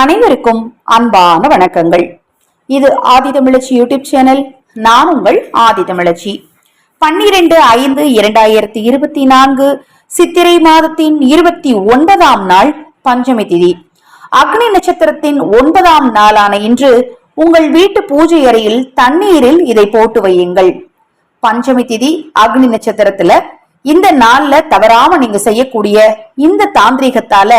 அனைவருக்கும் அன்பான வணக்கங்கள். இது ஆதி தமிழச்சி யூடியூப் சேனல் நான் உங்கள் ஆதி தமிழச்சி. பன்னிரண்டு ஐந்து இரண்டாயிரத்தி இருபத்தி நான்கு சித்திரை மாதத்தின் இருபத்தி ஒன்பதாம் நாள் பஞ்சமி திதி. அக்னி நட்சத்திரத்தின் ஒன்பதாம் நாளான இன்று உங்கள் வீட்டு பூஜை அறையில் தண்ணீரில் இதை போட்டு வையுங்கள். பஞ்சமி திதி அக்னி நட்சத்திரத்துல இந்த நாள்ல தவறாம நீங்க செய்யக்கூடிய இந்த தாந்திரிகத்தால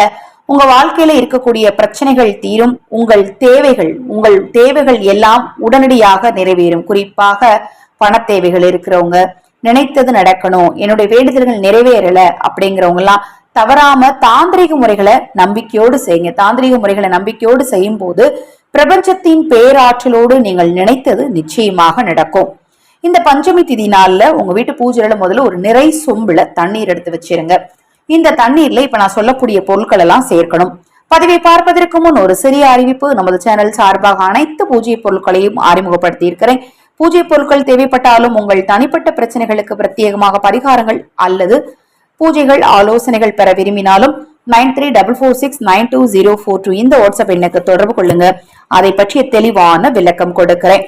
உங்க வாழ்க்கையில இருக்கக்கூடிய பிரச்சனைகள் தீரும் உங்கள் தேவைகள் உங்கள் தேவைகள் எல்லாம் உடனடியாக நிறைவேறும். குறிப்பாக பண தேவைகள் இருக்கிறவங்க நினைத்தது நடக்கணும் என்னுடைய வேண்டுதல்கள் நிறைவேறல அப்படிங்கிறவங்க எல்லாம் தவறாம தாந்திரிக முறைகளை நம்பிக்கையோடு செய்யுங்க. தாந்திரிக முறைகளை நம்பிக்கையோடு செய்யும் போது பிரபஞ்சத்தின் பேராற்றலோடு நீங்கள் நினைத்தது நிச்சயமாக நடக்கும். இந்த பஞ்சமி திதி நாள்ல உங்க வீட்டு பூஜையில முதல்ல ஒரு நிறை சொம்புல தண்ணீர் எடுத்து வச்சிருங்க. இந்த தண்ணீர்ல இப்ப நான் சொல்லக்கூடிய பொருட்கள் எல்லாம் சேர்க்கணும். பதிவை பார்ப்பதற்கு முன் ஒரு சிறிய அறிவிப்பு. நமது சேனல் சார்பாக அனைத்து பூஜை பொருட்களையும் அறிமுகப்படுத்தி இருக்கிறேன் பூஜை பொருட்கள் தேவைப்பட்டாலும் உங்கள் தனிப்பட்ட பிரச்சனைகளுக்கு பிரத்யேகமாக பரிகாரங்கள் அல்லது பூஜைகள் ஆலோசனைகள் பெற விரும்பினாலும் nine three double four six nine two zero four two இந்த வாட்ஸ்அப் எண்ணுக்கு தொடர்பு கொள்ளுங்க. அதை பற்றிய தெளிவான விளக்கம் கொடுக்கிறேன்.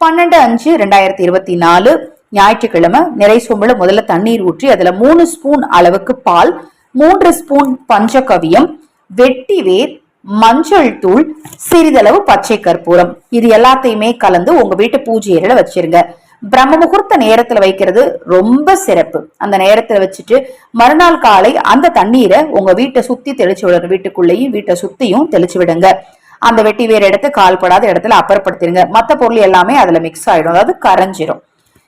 பன்னெண்டு அஞ்சு ரெண்டாயிரத்தி இருபத்தி நாலு ஞாயிற்றுக்கிழமை நிறை சொம்புல முதல்ல தண்ணீர் ஊற்றி அதுல மூணு ஸ்பூன் அளவுக்கு பால் மூன்று ஸ்பூன் பஞ்சகவியம் வெட்டி வேர் மஞ்சள் தூள் சிறிதளவு பச்சை கற்பூரம். இது எல்லாத்தையுமே கலந்து உங்க வீட்டு பூஜை வச்சிருங்க. பிரம்ம முகூர்த்த நேரத்துல வைக்கிறது ரொம்ப சிறப்பு. அந்த நேரத்துல வச்சுட்டு மறுநாள் காலை அந்த தண்ணீரை உங்க வீட்டை சுத்தி தெளிச்சு விடுங்க. வீட்டுக்குள்ளேயும் வீட்டை சுத்தியும் தெளிச்சு விடுங்க. அந்த வெட்டி வேறு எடுத்து கால்படாத இடத்துல அப்புறப்படுத்திடுங்க மற்ற பொருள் எல்லாமே அதுல மிக்ஸ் ஆயிடும். அதாவது கரைஞ்சிரும்.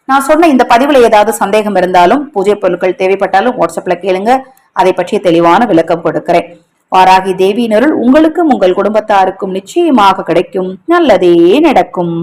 நான் சொன்ன இந்த பதிவுல ஏதாவது சந்தேகம் இருந்தாலும் பூஜை பொருட்கள் தேவைப்பட்டாலும் வாட்ஸ்அப்ல கேளுங்க. அதை பற்றிய தெளிவான விளக்கம் கொடுக்கிறேன். வாராகி தேவியினருள் உங்களுக்கும் உங்கள் குடும்பத்தாருக்கும் நிச்சயமாக கிடைக்கும். நல்லதே நடக்கும்.